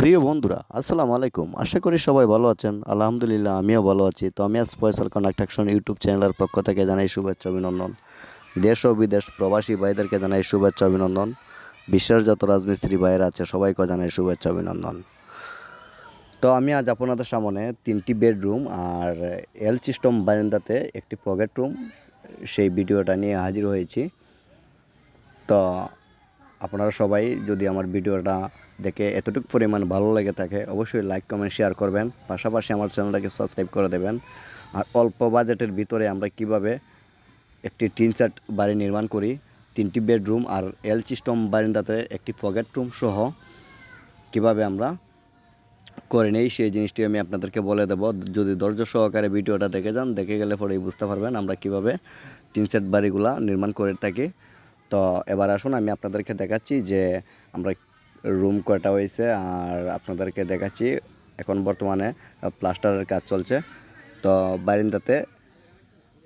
প্রিয় বন্ধুরা, আসসালামু আলাইকুম। আশা করি সবাই ভালো আছেন। আলহামদুলিল্লাহ, আমিও ভালো আছি। তো আমি আজ ফয়সাল কন্ট্রাকশন ইউটিউব চ্যানেলের পক্ষ থেকে জানাই শুভেচ্ছা, অভিনন্দন। দেশ ও বিদেশ প্রবাসী ভাইদেরকে জানাই শুভেচ্ছা, অভিনন্দন। বিশ্বের যত রাজমিস্ত্রি ভাইয়েরা আছে সবাইকে জানাই শুভেচ্ছা, অভিনন্দন। তো আমি আজ আপনাদের সামনে তিনটি বেডরুম আর এল সিস্টেম বারান্দাতে একটি পকেট রুম সেই ভিডিওটা নিয়ে হাজির হয়েছি। তো আপনারা সবাই যদি আমার ভিডিওটা দেখে এতটুকু পরিমাণ ভালো লেগে থাকে, অবশ্যই লাইক কমেন্ট শেয়ার করবেন। পাশাপাশি আমার চ্যানেলটাকে সাবস্ক্রাইব করে দেবেন। আর অল্প বাজেটের ভিতরে আমরা কীভাবে একটি টিন সেট বাড়ি নির্মাণ করি, তিনটি বেডরুম আর এল সিস্টেম বারিন্দাতে একটি পকেট রুম সহ কীভাবে আমরা করে নেই, সেই জিনিসটি আমি আপনাদেরকে বলে দেবো। যদি ধৈর্য সহকারে ভিডিওটা দেখে যান, দেখে গেলে পরেই বুঝতে পারবেন আমরা কীভাবে টিন সেট বাড়িগুলা নির্মাণ করে থাকি। তো এবার আসুন, আমি আপনাদেরকে দেখাচ্ছি যে আমরা রুম কয়টা হয়েছে আর আপনাদেরকে দেখাচ্ছি। এখন বর্তমানে প্লাস্টারের কাজ চলছে। তো বারিন্দাতে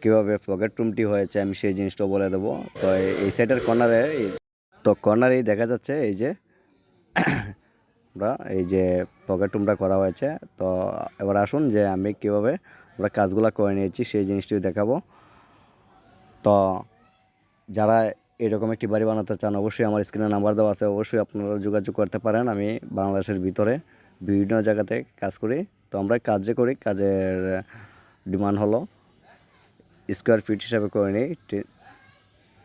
কীভাবে পকেট রুমটি হয়েছে আমি সেই জিনিসটাও বলে দেবো। তো এই- সাইডের কর্নারে তো কর্নারেই দেখা যাচ্ছে এই যে, আমরা এই যে পকেট রুমটা করা হয়েছে। তো এবার আসুন যে আমি কীভাবে আমরা কাজগুলো করে নিয়েছি সেই জিনিসটিও দেখাবো। তো যারা এরকম একটি বাড়ি বানাতে চান, অবশ্যই আমার স্ক্রিনে নাম্বার দেওয়া আছে, অবশ্যই আপনারা যোগাযোগ করতে পারেন। আমি বাংলাদেশের ভিতরে বিভিন্ন জায়গাতে কাজ করি। তো আমরা কাজ করি, কাজের ডিমান্ড হলো স্কোয়ার ফিট হিসাবে করে নিই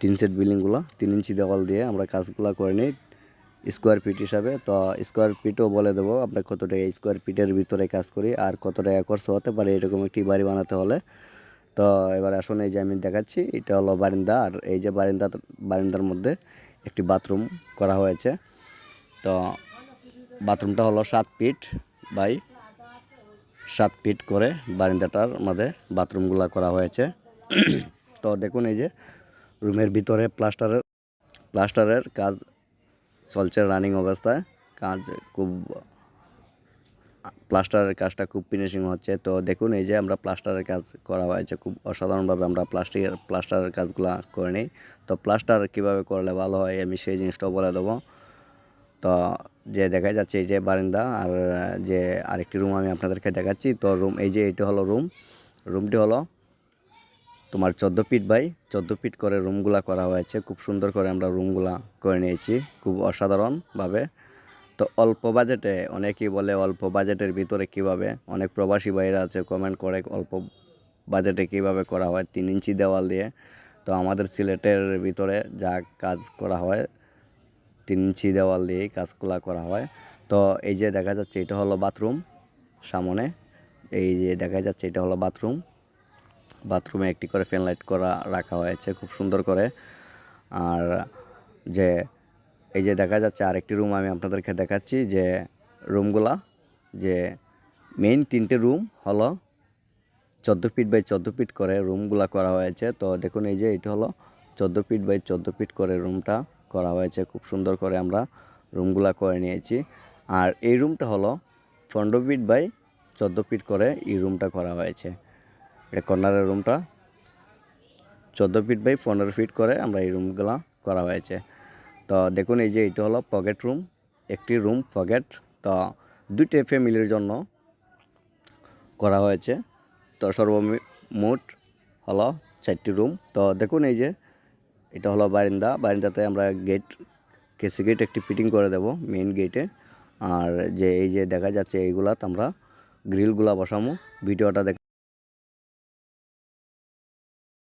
তিন সেট বিল্ডিংগুলো, তিন ইঞ্চি দেওয়াল দিয়ে আমরা কাজগুলো করে নিই স্কোয়ার ফিট হিসাবে। তো স্কোয়ার ফিটও বলে দেবো, আমরা কত টাকা স্কোয়ার ফিটের ভিতরে কাজ করি আর কত টাকা খরচ হতে পারে, এরকম একটি বাড়ি বানাতে হলে। তো এবার আসুন, এই যে আমি দেখাচ্ছি, এটা হলো বারিন্দা, আর এই যে বারিন্দা, বারিন্দার মধ্যে একটি বাথরুম করা হয়েছে। তো বাথরুমটা হলো সাত ফিট বাই সাত ফিট করে বারিন্দাটার মধ্যে বাথরুমগুলো করা হয়েছে। তো দেখুন, এই যে রুমের ভিতরে প্লাস্টারের প্লাস্টারের কাজ চলছে, রানিং অবস্থায়। কাজ খুব প্লাস্টারের কাজটা খুব ফিনিশিং হচ্ছে। তো দেখুন, এই যে আমরা প্লাস্টারের কাজ করা হয়েছে, খুব অসাধারণভাবে আমরা প্লাস্টিকের প্লাস্টারের কাজগুলো করে নিই। তো প্লাস্টার কীভাবে করলে ভালো হয়, আমি সেই জিনিসটাও বলে দেবো। তো যে দেখা যাচ্ছে, এই যে বারিন্দা আর, যে আরেকটি রুম আমি আপনাদেরকে দেখাচ্ছি, তো রুম এই যে এটা হলো রুম রুমটি হলো তোমার চোদ্দ ফিট বাই চোদ্দ ফিট করে রুমগুলা করা হয়েছে। খুব সুন্দর করে আমরা রুমগুলা করে নিয়েছি, খুব অসাধারণভাবে। তো অল্প বাজেটে অনেকেই বলে অল্প বাজেটের ভিতরে কীভাবে? অনেক প্রবাসী ভাইরা আছে কমেন্ট করে অল্প বাজেটে কীভাবে করা হয়, তিন ইঞ্চি দেওয়াল দিয়ে। তো আমাদের সিলেটের ভিতরে যা কাজ করা হয়, তিন ইঞ্চি দেওয়াল দিয়েই কাজগুলা করা হয়। তো এই যে দেখা যাচ্ছে এটা হলো বাথরুম সামনে, এই যে দেখা যাচ্ছে এটা হলো বাথরুম। বাথরুমে একটি করে ফ্যান লাইট করা, রাখা হয়েছে খুব সুন্দর করে। আর যে এই যে দেখা যাচ্ছে আরেকটি রুম আমি আপনাদেরকে দেখাচ্ছি, যে রুমগুলা যে মেইন তিনটে রুম হলো চোদ্দ ফিট বাই চোদ্দ ফিট করে রুমগুলা করা হয়েছে। তো দেখুন এই যে এটা হলো চোদ্দ ফিট বাই চোদ্দ ফিট করে রুমটা করা হয়েছে। খুব সুন্দর করে আমরা রুমগুলা করে নিয়েছি। আর এই রুমটা হলো পনেরো ফিট বাই চোদ্দ ফিট করে এই রুমটা করা হয়েছে। এটা কর্নারের রুমটা চোদ্দ ফিট বাই পনেরো ফিট করে আমরা এই রুমগুলো করা হয়েছে। তো দেখুন, এই যে এটা হলো পকেট রুম একটি রুম পকেট তো দুইটি ফ্যামিলির জন্য করা হয়েছে। তো সর্বমোট হলো চারটি রুম তো দেখুন, এই যে এটা হলো বারিন্দা। বারিন্দাতে আমরা গেট কেসি গেট একটি ফিটিং করে দেব মেইন গেটে আর যে এই যে দেখা যাচ্ছে, এইগুলাতে আমরা গ্রিলগুলা বসামো। ভিডিওটা দেখ